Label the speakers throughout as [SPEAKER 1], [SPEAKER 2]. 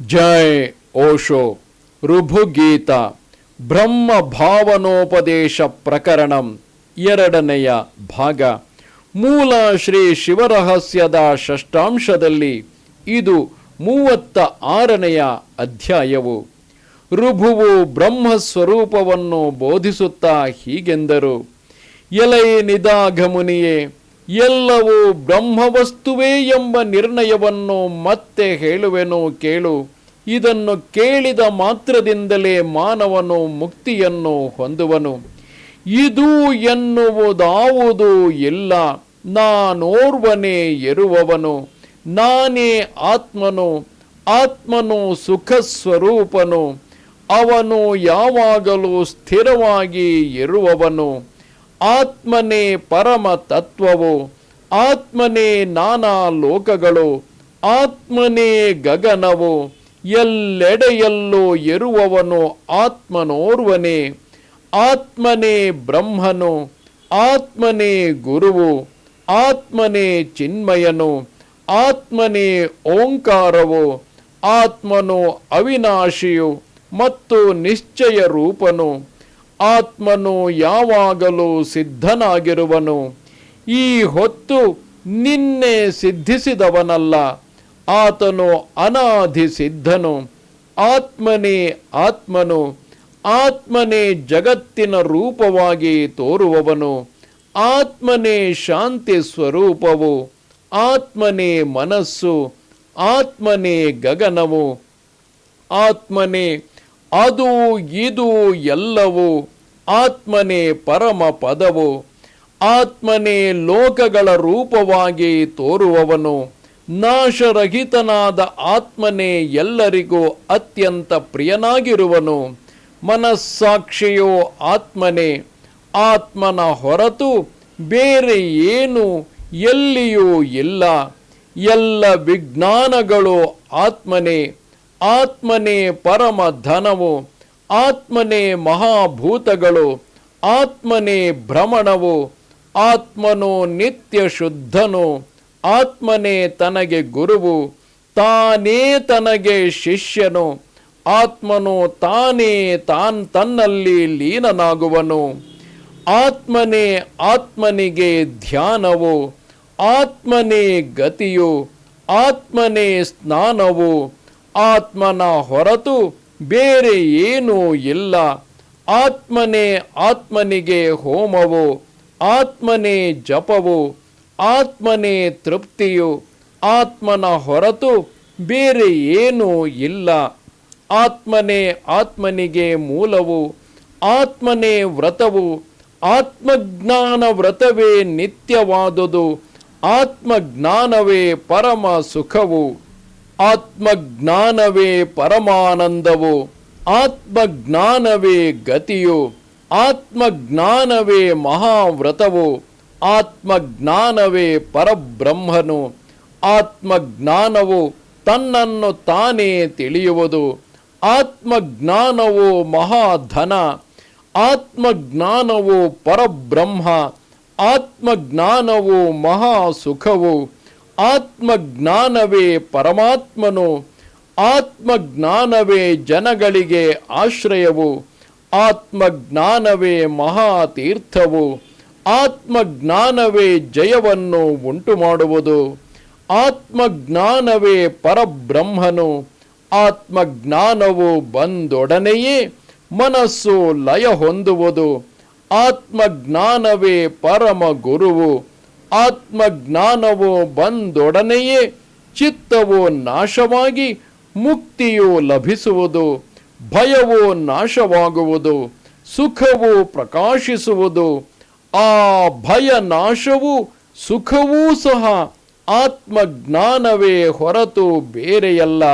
[SPEAKER 1] ಜೈ ಓಶೋ ಋಭುಗೀತ ಬ್ರಹ್ಮ ಭಾವನೋಪದೇಶ ಪ್ರಕರಣಂ ಎರಡನೆಯ ಭಾಗ. ಮೂಲ ಶ್ರೀ ಶಿವರಹಸ್ಯದ ಷಷ್ಟಾಂಶದಲ್ಲಿ ಇದು ಮೂವತ್ತ ಆರನೆಯ ಅಧ್ಯಾಯವು. ಋಭುವು ಬ್ರಹ್ಮಸ್ವರೂಪವನ್ನು ಬೋಧಿಸುತ್ತಾ ಹೀಗೆಂದರು. ಎಲೈ ನಿದಾಘಮುನಿಯೇ ಎಲ್ಲವೂ ಬ್ರಹ್ಮವಸ್ತುವೇ ಎಂಬ ನಿರ್ಣಯವನ್ನು ಮತ್ತೆ ಹೇಳುವೆನು ಕೇಳು. ಇದನ್ನು ಕೇಳಿದ ಮಾತ್ರದಿಂದಲೇ ಮಾನವನು ಮುಕ್ತಿಯನ್ನು ಹೊಂದುವನು. ಇದು ಎನ್ನುವುದಾವುದು ಇಲ್ಲ. ನಾನೋರ್ವನೇ ಇರುವವನು ನಾನೇ ಆತ್ಮನು. ಆತ್ಮನು ಸುಖ ಸ್ವರೂಪನು ಅವನು ಯಾವಾಗಲೂ ಸ್ಥಿರವಾಗಿ ಇರುವವನು ಆತ್ಮನೇ ಪರಮ ತತ್ವವು ಆತ್ಮನೇ ನಾನಾ ಲೋಕಗಳು, ಆತ್ಮನೇ ಗಗನವು, ಎಲ್ಲೆಡೆಯಲ್ಲೂ ಇರುವವನು ಆತ್ಮನೋರ್ವನೇ, ಆತ್ಮನೇ ಬ್ರಹ್ಮನು, ಆತ್ಮನೇ ಗುರುವು, ಆತ್ಮನೇ ಚಿನ್ಮಯನು, ಆತ್ಮನೇ ಓಂಕಾರವು, ಆತ್ಮನು ಅವಿನಾಶಿಯು ಮತ್ತು ನಿಶ್ಚಯ ರೂಪನು. ಆತ್ಮನು ಯಾವಾಗಲೂ ಸಿದ್ಧನಾಗಿರುವನು. ಈ ಹೊತ್ತು ನಿನ್ನೆ ಸಿದ್ಧಿಸಿದವನಲ್ಲ, ಆತನು ಅನಾಧಿ ಸಿದ್ಧನು ಆತ್ಮನೇ ಆತ್ಮನು, ಆತ್ಮನೇ ಜಗತ್ತಿನ ರೂಪವಾಗಿ ತೋರುವವನು. ಆತ್ಮನೇ ಶಾಂತಿ ಸ್ವರೂಪವು, ಆತ್ಮನೇ ಮನಸ್ಸು, ಆತ್ಮನೇ ಗಗನವು. ಆತ್ಮನೇ ಅದು, ಇದು ಎಲ್ಲವೂ ಆತ್ಮನೇ ಪರಮ ಪದವು. ಆತ್ಮನೇ ಲೋಕಗಳ ರೂಪವಾಗಿ ತೋರುವವನು. ನಾಶರಹಿತನಾದ ಆತ್ಮನೇ ಎಲ್ಲರಿಗೂ ಅತ್ಯಂತ ಪ್ರಿಯನಾಗಿರುವನು. ಮನಸ್ಸಾಕ್ಷಿಯೋ ಆತ್ಮನೇ. ಆತ್ಮನ ಹೊರತು ಬೇರೆ ಏನು ಎಲ್ಲಿಯೂ ಇಲ್ಲ. ಎಲ್ಲ ವಿಜ್ಞಾನಗಳು ಆತ್ಮನೇ. ಆತ್ಮನೇ ಪರಮ ಧನವು, ಆತ್ಮನೇ ಮಹಾಭೂತಗಳು, ಆತ್ಮನೇ ಭ್ರಮಣವು, ಆತ್ಮನು ನಿತ್ಯ ಶುದ್ಧನು, ಆತ್ಮನೇ ತನಗೆ ಗುರುವು, ತಾನೇ ತನಗೆ ಶಿಷ್ಯನು, ಆತ್ಮನು ತಾನೇ ತಾನ್ ತನ್ನಲ್ಲಿ ಲೀನನಾಗುವನು. ಆತ್ಮನೇ ಆತ್ಮನಿಗೆ ಧ್ಯಾನವು, ಆತ್ಮನೇ ಗತಿಯು, ಆತ್ಮನೇ ಸ್ನಾನವು ಆತ್ಮನ ಹೊರತು ಬೇರೆ ಏನೂ ಇಲ್ಲ. ಆತ್ಮನೇ ಆತ್ಮನಿಗೆ ಹೋಮವು, ಆತ್ಮನೇ ಜಪವು, ಆತ್ಮನೇ ತೃಪ್ತಿಯು, ಆತ್ಮನ ಹೊರತು ಬೇರೆ ಏನೂ ಇಲ್ಲ. ಆತ್ಮನೇ ಆತ್ಮನಿಗೆ ಮೂಲವು, ಆತ್ಮನೇ ವ್ರತವು, ಆತ್ಮಜ್ಞಾನ ವ್ರತವೇ ನಿತ್ಯವಾದುದು, ಆತ್ಮಜ್ಞಾನವೇ ಪರಮ ಸುಖವು. ಆತ್ಮಜ್ಞಾನವೇ ಪರಮಾನಂದವು. ಆತ್ಮಜ್ಞಾನವೇ ಗತಿಯು. ಆತ್ಮಜ್ಞಾನವೇ ಮಹಾವ್ರತವು. ಆತ್ಮಜ್ಞಾನವೇ ಪರಬ್ರಹ್ಮನು. ಆತ್ಮಜ್ಞಾನವು ತನ್ನನ್ನು ತಾನೇ ತಿಳಿಯುವುದು. ಆತ್ಮಜ್ಞಾನವು ಮಹಾಧನ. ಆತ್ಮಜ್ಞಾನವು ಪರಬ್ರಹ್ಮ. ಆತ್ಮಜ್ಞಾನವು ಮಹಾಸುಖವು. ಆತ್ಮಜ್ಞಾನವೇ ಪರಮಾತ್ಮನು, ಆತ್ಮಜ್ಞಾನವೇ ಜನಗಳಿಗೆ ಆಶ್ರಯವು, ಆತ್ಮಜ್ಞಾನವೇ ಮಹಾತೀರ್ಥವು, ಆತ್ಮಜ್ಞಾನವೇ ಜಯವನ್ನು ಉಂಟು ಮಾಡುವುದು ಆತ್ಮಜ್ಞಾನವೇ ಪರಬ್ರಹ್ಮನು, ಆತ್ಮಜ್ಞಾನವು ಬಂದೊಡನೆಯೇ ಮನಸ್ಸು ಲಯ ಹೊಂದುವುದು, ಆತ್ಮಜ್ಞಾನವೇ ಪರಮ ಗುರುವು ಆತ್ಮಜ್ಞಾನವು ಬಂದೊಡನೆಯೇ ಚಿತ್ತವು ನಾಶವಾಗಿ ಮುಕ್ತಿಯು ಲಭಿಸುವುದು, ಭಯವು ನಾಶವಾಗುವುದು, ಸುಖವು ಪ್ರಕಾಶಿಸುವುದು, ಆ ಭಯ ನಾಶವು ಸುಖವೂ ಸಹ ಆತ್ಮಜ್ಞಾನವೇ ಹೊರತು ಬೇರೆಯಲ್ಲ.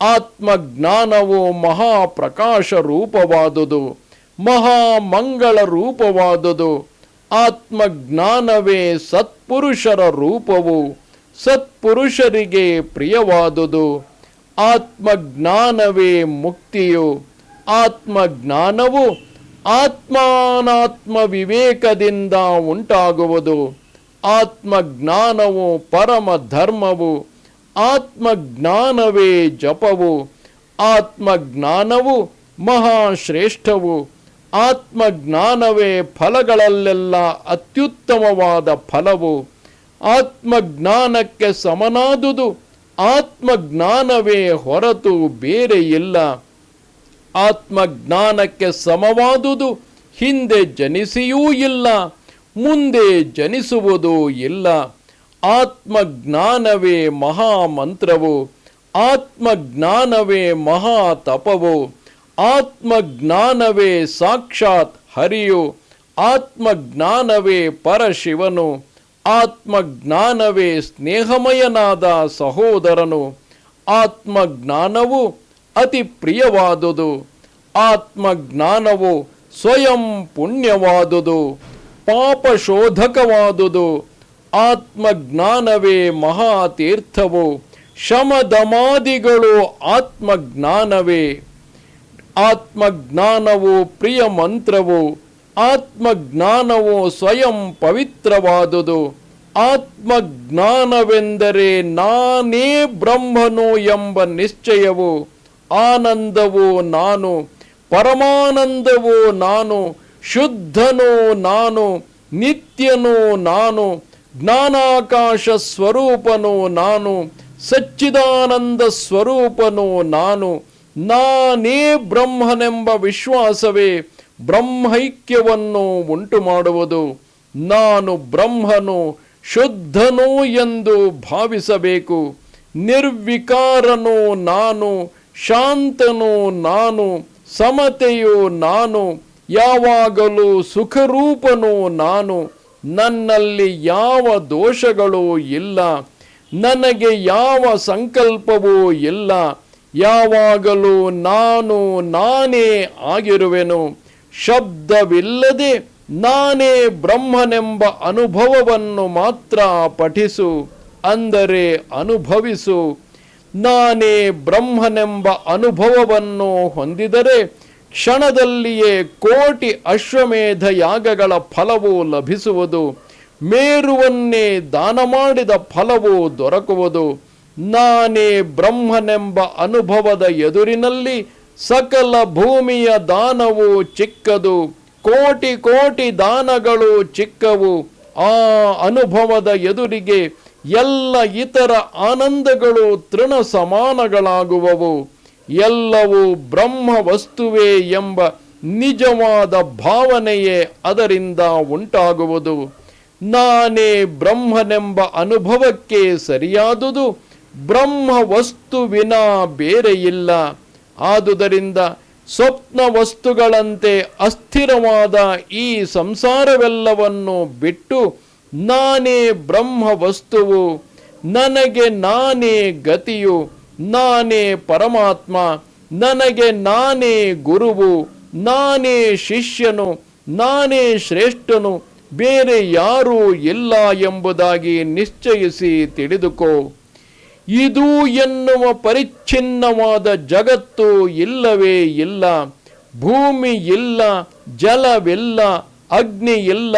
[SPEAKER 1] ಆತ್ಮಜ್ಞಾನವು ಮಹಾಪ್ರಕಾಶ ರೂಪವಾದುದು, ಮಹಾಮಂಗಳ ರೂಪವಾದುದು ಆತ್ಮಜ್ಞಾನವೇ ಸತ್ಪುರುಷರ ರೂಪವು, ಸತ್ಪುರುಷರಿಗೆ ಪ್ರಿಯವಾದುದು. ಆತ್ಮಜ್ಞಾನವೇ ಮುಕ್ತಿಯು, ಆತ್ಮಜ್ಞಾನವು ಆತ್ಮಾನಾತ್ಮ ವಿವೇಕದಿಂದ ಉಂಟಾಗುವುದು. ಆತ್ಮಜ್ಞಾನವು ಪರಮ ಧರ್ಮವು, ಆತ್ಮಜ್ಞಾನವೇ ಜಪವು, ಆತ್ಮಜ್ಞಾನವು ಮಹಾಶ್ರೇಷ್ಠವು. ಆತ್ಮಜ್ಞಾನವೇ ಫಲಗಳಲ್ಲೆಲ್ಲ ಅತ್ಯುತ್ತಮವಾದ ಫಲವು. ಆತ್ಮಜ್ಞಾನಕ್ಕೆ ಸಮನಾದುದು, ಆತ್ಮಜ್ಞಾನವೇ ಹೊರತು ಬೇರೆ ಇಲ್ಲ. ಆತ್ಮಜ್ಞಾನಕ್ಕೆ ಸಮವಾದುದು, ಹಿಂದೆ ಜನಿಸಿಯೂ ಇಲ್ಲ, ಮುಂದೆ ಜನಿಸುವುದೂ ಇಲ್ಲ. ಆತ್ಮಜ್ಞಾನವೇ ಮಹಾಮಂತ್ರವು, ಆತ್ಮಜ್ಞಾನವೇ ಮಹಾತಪವು. ಆತ್ಮಜ್ಞಾನವೇ ಸಾಕ್ಷಾತ್ ಹರಿಯು, ಆತ್ಮಜ್ಞಾನವೇ ಪರಶಿವನು, ಆತ್ಮಜ್ಞಾನವೇ ಸ್ನೇಹಮಯನಾದ ಸಹೋದರನು, ಆತ್ಮಜ್ಞಾನವು ಅತಿ ಪ್ರಿಯವಾದುದು, ಆತ್ಮಜ್ಞಾನವು ಸ್ವಯಂ ಪುಣ್ಯವಾದುದು, ಪಾಪಶೋಧಕವಾದುದು, ಆತ್ಮಜ್ಞಾನವೇ ಮಹಾತೀರ್ಥವು, ಶಮದಮಾದಿಗಳು ಆತ್ಮಜ್ಞಾನವೇ. ಆತ್ಮಜ್ಞಾನವು ಪ್ರಿಯ ಮಂತ್ರವು, ಆತ್ಮಜ್ಞಾನವು ಸ್ವಯಂ ಪವಿತ್ರವಾದುದು. ಆತ್ಮಜ್ಞಾನವೆಂದರೆ ನಾನೇ ಬ್ರಹ್ಮನು ಎಂಬ ನಿಶ್ಚಯವು, ಆನಂದವು ನಾನು, ಪರಮಾನಂದವು ನಾನು, ಶುದ್ಧನು ನಾನು, ನಿತ್ಯನು ನಾನು, ಜ್ಞಾನಾಕಾಶ ಸ್ವರೂಪನು ನಾನು, ಸಚ್ಚಿದಾನಂದ ಸ್ವರೂಪನು ನಾನು ನಾನೇ ಬ್ರಹ್ಮನೆಂಬ ವಿಶ್ವಾಸವೇ ಬ್ರಹ್ಮೈಕ್ಯವನ್ನು ಉಂಟು ಮಾಡುವುದು ನಾನು ಬ್ರಹ್ಮನು ಶುದ್ಧನು ಎಂದು ಭಾವಿಸಬೇಕು. ನಿರ್ವಿಕಾರನು ನಾನು, ಶಾಂತನು ನಾನು, ಸಮತೆಯು ನಾನು, ಯಾವಾಗಲೂ ಸುಖರೂಪನು ನಾನು. ನನ್ನಲ್ಲಿ ಯಾವ ದೋಷಗಳೂ ಇಲ್ಲ. ನನಗೆ ಯಾವ ಸಂಕಲ್ಪವೂ ಇಲ್ಲ. ಯಾವಾಗಲೂ ನಾನು ನಾನೇ ಆಗಿರುವೆನು. ಶಬ್ದವಿಲ್ಲದೆ ನಾನೇ ಬ್ರಹ್ಮನೆಂಬ ಅನುಭವವನ್ನು ಮಾತ್ರ ಪಠಿಸು, ಅಂದರೆ ಅನುಭವಿಸು. ನಾನೇ ಬ್ರಹ್ಮನೆಂಬ ಅನುಭವವನ್ನು ಹೊಂದಿದರೆ ಕ್ಷಣದಲ್ಲಿಯೇ ಕೋಟಿ ಅಶ್ವಮೇಧ ಯಾಗಗಳ ಫಲವು ಲಭಿಸುವುದು, ಮೇರುವನ್ನೇ ದಾನ ಮಾಡಿದ ಫಲವು ದೊರಕುವುದು. ನಾನೇ ಬ್ರಹ್ಮನೆಂಬ ಅನುಭವದ ಎದುರಿನಲ್ಲಿ ಸಕಲ ಭೂಮಿಯ ದಾನವು ಚಿಕ್ಕದು, ಕೋಟಿ ಕೋಟಿ ದಾನಗಳು ಚಿಕ್ಕವು. ಆ ಅನುಭವದ ಎದುರಿಗೆ ಎಲ್ಲ ಇತರ ಆನಂದಗಳು ತೃಣ ಸಮಾನಗಳಾಗುವವು ಎಲ್ಲವೂ ಬ್ರಹ್ಮ ವಸ್ತುವೇ ಎಂಬ ನಿಜವಾದ ಭಾವನೆಯೇ ಅದರಿಂದ ಉಂಟಾಗುವುದು. ನಾನೇ ಬ್ರಹ್ಮನೆಂಬ ಅನುಭವಕ್ಕೆ ಸರಿಯಾದುದು ಬ್ರಹ್ಮ ವಸ್ತುವಿನ ಬೇರೆ ಇಲ್ಲ ಆದುದರಿಂದ ಸ್ವಪ್ನ ವಸ್ತುಗಳಂತೆ ಅಸ್ಥಿರವಾದ ಈ ಸಂಸಾರವೆಲ್ಲವನ್ನು ಬಿಟ್ಟು ನಾನೇ ಬ್ರಹ್ಮ ವಸ್ತುವು ನನಗೆ ನಾನೇ ಗತಿಯು, ನಾನೇ ಪರಮಾತ್ಮ, ನನಗೆ ನಾನೇ ಗುರುವು, ನಾನೇ ಶಿಷ್ಯನು, ನಾನೇ ಶ್ರೇಷ್ಠನು, ಬೇರೆ ಯಾರೂ ಇಲ್ಲ ಎಂಬುದಾಗಿ ನಿಶ್ಚಯಿಸಿ ತಿಳಿದುಕೋ. ಇದು ಎನ್ನುವ ಪರಿಚ್ಛಿನ್ನವಾದ ಜಗತ್ತು ಇಲ್ಲವೇ ಇಲ್ಲ. ಭೂಮಿ ಇಲ್ಲ, ಜಲವಿಲ್ಲ, ಅಗ್ನಿ ಇಲ್ಲ,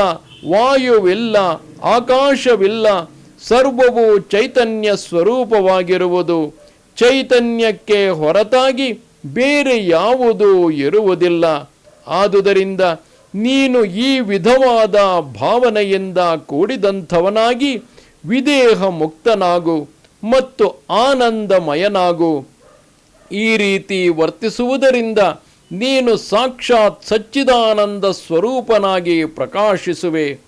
[SPEAKER 1] ವಾಯುವಿಲ್ಲ, ಆಕಾಶವಿಲ್ಲ. ಸರ್ವವು ಚೈತನ್ಯ ಸ್ವರೂಪವಾಗಿರುವುದು. ಚೈತನ್ಯಕ್ಕೆ ಹೊರತಾಗಿ ಬೇರೆ ಯಾವುದೂ ಇರುವುದಿಲ್ಲ. ಆದುದರಿಂದ ನೀನು ಈ ವಿಧವಾದ ಭಾವನೆಯಿಂದ ಕೂಡಿದಂಥವನಾಗಿ ವಿದೇಹ ಮುಕ್ತನಾಗು. ಮತ್ತು ಆನಂದಮಯನಾಗು. ಈ ರೀತಿ ವರ್ತಿಸುವುದರಿಂದ ನೀನು ಸಾಕ್ಷಾತ್ ಸಚ್ಚಿದಾನಂದ ಸ್ವರೂಪನಾಗಿ ಪ್ರಕಾಶಿಸುವೆ.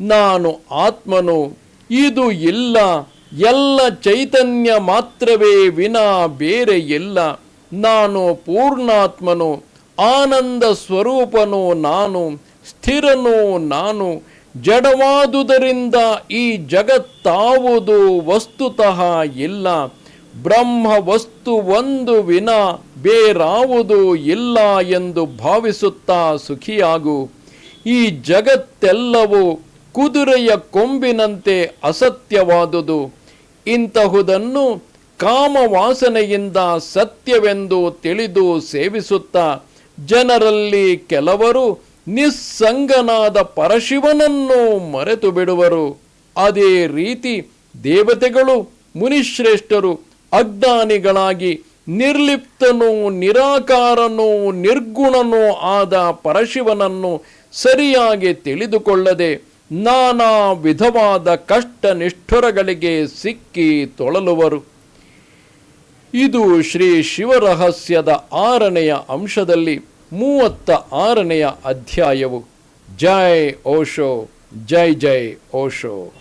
[SPEAKER 1] ನಾನು ಆತ್ಮನು, ಇದು ಇಲ್ಲ, ಎಲ್ಲ ಚೈತನ್ಯ ಮಾತ್ರವೇ ವಿನ ಬೇರೆ ಇಲ್ಲ. ನಾನು ಪೂರ್ಣಾತ್ಮನು, ಆನಂದ ಸ್ವರೂಪನು ನಾನು, ಸ್ಥಿರನು ನಾನು ಜಡವಾದುದರಿಂದ ಈ ಜಗತ್ತಾವುದು ವಸ್ತುತಃ ಇಲ್ಲ. ಬ್ರಹ್ಮ ವಸ್ತು ಒಂದು ವಿನ ಬೇರಾವುದು ಇಲ್ಲ ಎಂದು ಭಾವಿಸುತ್ತಾ ಸುಖಿಯಾಗು. ಈ ಜಗತ್ತೆಲ್ಲವೂ ಕುದುರೆಯ ಕೊಂಬಿನಂತೆ ಅಸತ್ಯವಾದುದು. ಇಂತಹುದನ್ನು ಕಾಮವಾಸನೆಯಿಂದ ಸತ್ಯವೆಂದು ತಿಳಿದು ಸೇವಿಸುತ್ತಾ ಜನರಲ್ಲಿ ಕೆಲವರು ನಿಸ್ಸಂಗನಾದ ಪರಶಿವನನ್ನು ಮರೆತು ಬಿಡುವರು. ಅದೇ ರೀತಿ ದೇವತೆಗಳು, ಮುನಿಶ್ರೇಷ್ಠರು, ಅಜ್ಞಾನಿಗಳಾಗಿ ನಿರ್ಲಿಪ್ತನೂ ನಿರಾಕಾರನೂ ನಿರ್ಗುಣನೂ ಆದ ಪರಶಿವನನ್ನು ಸರಿಯಾಗಿ ತಿಳಿದುಕೊಳ್ಳದೆ ನಾನಾ ವಿಧವಾದ ಕಷ್ಟ ನಿಷ್ಠುರಗಳಿಗೆ ಸಿಕ್ಕಿ ತೊಳಲುವರು. ಇದು ಶ್ರೀ ಶಿವರಹಸ್ಯದ ಆರನೆಯ ಅಂಶದಲ್ಲಿ ಮೂವತ್ತ ಆರನೆಯ ಅಧ್ಯಾಯವು. ಜೈ ಓಶೋ ಜೈ ಜೈ ಓಶೋ.